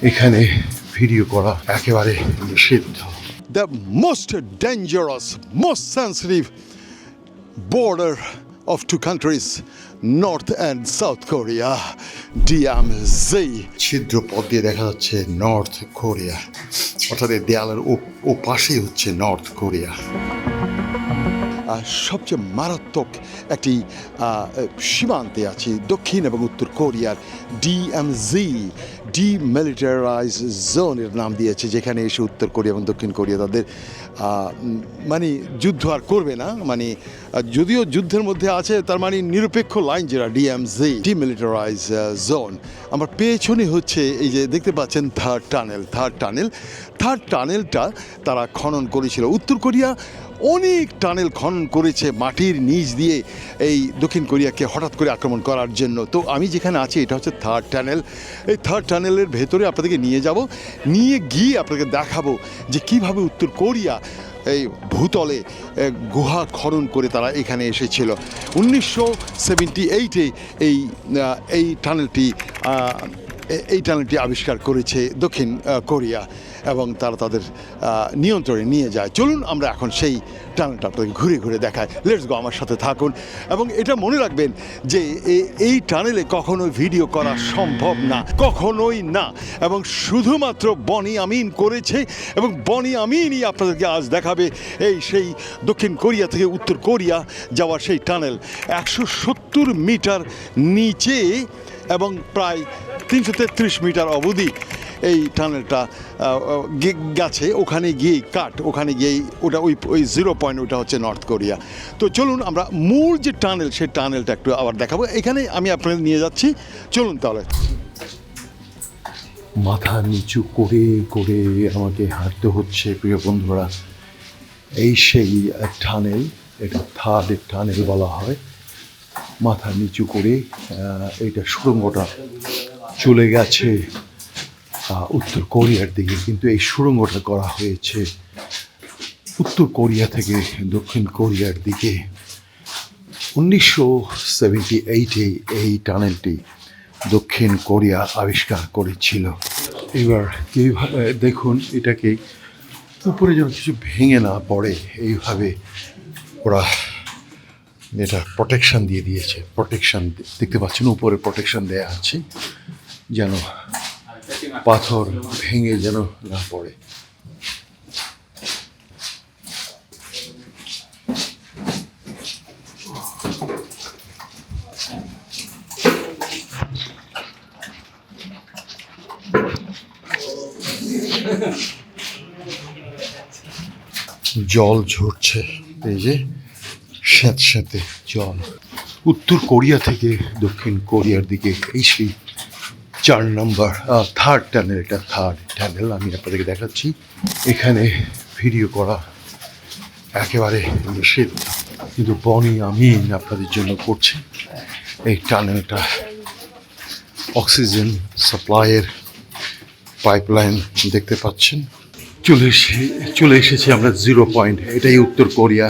এখানে ভিডিও করা একেবারে নিষিদ্ধ। The most dangerous most sensitive border of two countries North and South Korea DM Z ছিদ্র পথ দিয়ে দেখা যাচ্ছে নর্থ কোরিয়া অর্থাৎ দেয়ালের ও পাশেই হচ্ছে নর্থ কোরিয়া সবচেয়ে মারাত্মক একটি সীমান্তে আছে দক্ষিণ এবং উত্তর কোরিয়ার ডিএমজি ডিমিলিটারাইজ জোনের নাম দিয়েছে, যেখানে এসে উত্তর কোরিয়া এবং দক্ষিণ কোরিয়া তাদের মানে যুদ্ধ আর করবে না মানে যদিও যুদ্ধের মধ্যে আছে, তার মানে নিরপেক্ষ লাইন যেটা ডিএমজি ডিমিলিটারাইজ জোন আমার পেছনে হচ্ছে এই যে দেখতে পাচ্ছেন third tunnel third tunnel third টানেলটা তারা খনন করেছিল। উত্তর কোরিয়া অনেক টানেল খনন করেছে মাটির নিচ দিয়ে এই দক্ষিণ কোরিয়াকে হঠাৎ করে আক্রমণ করার জন্য। তো আমি যেখানে আছি, এটা হচ্ছে থার্ড টানেল এই থার্ড টানেলের ভেতরে আপনাদেরকে নিয়ে যাব। নিয়ে গিয়ে আপনাদেরকে দেখাবো যে কীভাবে উত্তর কোরিয়া এই ভূতলে গুহা খনন করে তারা এখানে এসেছিল। উনিশশো সেভেন্টি এইটে এই এই টানেলটি এই টানেলটি আবিষ্কার করেছে দক্ষিণ কোরিয়া এবং তারা তাদের নিয়ন্ত্রণে নিয়ে যায়। চলুন আমরা এখন সেই টানেলটা আপনাদের ঘুরে ঘুরে দেখায় লেটস গো আমার সাথে থাকুন। এবং এটা মনে রাখবেন যে এই টানেলে কখনোই ভিডিও করা সম্ভব না, কখনোই না। এবং শুধুমাত্র বনি আমিন করেছে এবং বনি আমিনই আপনাদেরকে আজ দেখাবে এই সেই দক্ষিণ কোরিয়া থেকে উত্তর কোরিয়া যাওয়ার সেই টানেল। একশো সত্তর মিটার নিচে এবং প্রায় তিনশো তেত্রিশ মিটার অবধি এই টানেলটা গেছে। ওখানে গিয়ে কাট, ওখানে গিয়েই ওটা ওই ওই জিরো পয়েন্ট ওটা হচ্ছে নর্থ কোরিয়া। তো চলুন আমরা মূল যে টানেল সেই টানেলটা একটু আবার দেখাবো। এখানে আমি আপনাদের নিয়ে যাচ্ছি। চলুন তাহলে। মাথা নিচু করে করে আমাকে হাঁটতে হচ্ছে, প্রিয় বন্ধুরা। এই সেই টানেল, এটা থার্ড টানেল বলা হয়। মাথা নিচু করে এইটা সুড়ঙ্গটা চলে গেছে উত্তর কোরিয়ার দিকে। কিন্তু এই সুড়ঙ্গটা করা হয়েছে উত্তর কোরিয়া থেকে দক্ষিণ কোরিয়ার দিকে। উনিশশো সেভেন্টি এইটে এই টানেলটি দক্ষিণ কোরিয়া আবিষ্কার করেছিল। এবার কীভাবে, দেখুন, এটাকে উপরে যেন কিছু ভেঙে না পড়ে, এইভাবে ওরা এটা প্রোটেকশন দিয়ে দিয়েছে। প্রোটেকশন দেখতে পাচ্ছেন, উপরে প্রোটেকশন দেয়া আছে, যেন পাথর ভেঙে যেন না পড়ে। জল ঝরছে, এই যে স্যাঁত স্যাঁতে জল। উত্তর কোরিয়া থেকে দক্ষিণ কোরিয়ার দিকে এই সেই চার নম্বর থার্ড টানেল এটা থার্ড টানেল আমি আপনাদেরকে দেখাচ্ছি। এখানে ভিডিও করা একেবারে নিষিদ্ধ কিন্তু বনি আমিন আপনাদের জন্য করছে। এই টানেলটা অক্সিজেন সাপ্লাইয়ের পাইপলাইন দেখতে পাচ্ছেন। চলে এসে, চলে এসেছি আমরা জিরো পয়েন্ট এটাই উত্তর কোরিয়া।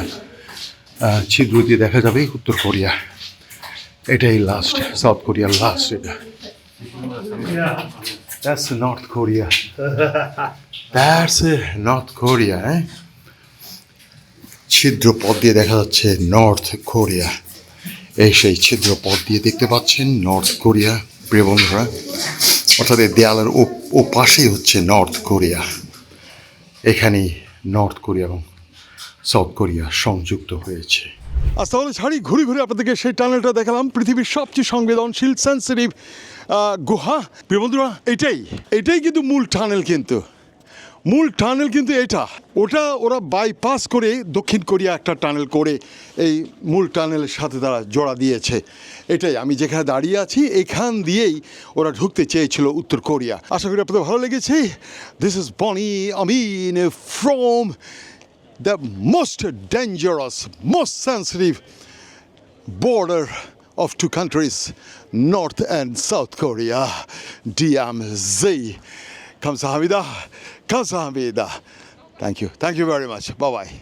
ছিদ্র দিয়ে দেখা যাবে উত্তর কোরিয়া। এটাই লাস্ট সাউথ কোরিয়ার লাস্ট এটা। That's North Korea. That's uh, North Korea, eh? ছিদ্র পথ দিয়ে দেখা যাচ্ছে নর্থ কোরিয়া। এই সেই ছিদ্র পথ দিয়ে দেখতে পাচ্ছেন নর্থ কোরিয়া প্রিয় বন্ধুরা। অর্থাৎ এই দেয়ালের ও পাশেই হচ্ছে নর্থ কোরিয়া। এখানেই নর্থ কোরিয়া এবং সাউথ কোরিয়া সংযুক্ত হয়েছে। আজ তাহলে ছাড়ি ঘুরে ঘুরে আপনাদেরকে সেই টানেলটা দেখালাম। পৃথিবীর সবচেয়ে সংবেদনশীল সেন্সিটিভ গুহা। প্রিয় বন্ধুরা, এটাই এটাই কিন্তু মূল টানেল কিন্তু। মূল টানেল কিন্তু এটা। ওটা ওরা বাইপাস করে দক্ষিণ কোরিয়া একটা টানেল করে এই মূল টানেলের সাথে তারা জোড়া দিয়েছে। এটাই, আমি যেখানে দাঁড়িয়ে আছি, এখান দিয়েই ওরা ঢুকতে চেয়েছিল উত্তর কোরিয়া। আশা করি আপনাদের ভালো লেগেছে। This is Boni Amin from the most dangerous, most sensitive border of two countries, North and South Korea, DMZ. Kamsahamnida, Kamsahamnida. Thank you. Thank you very much. Bye bye.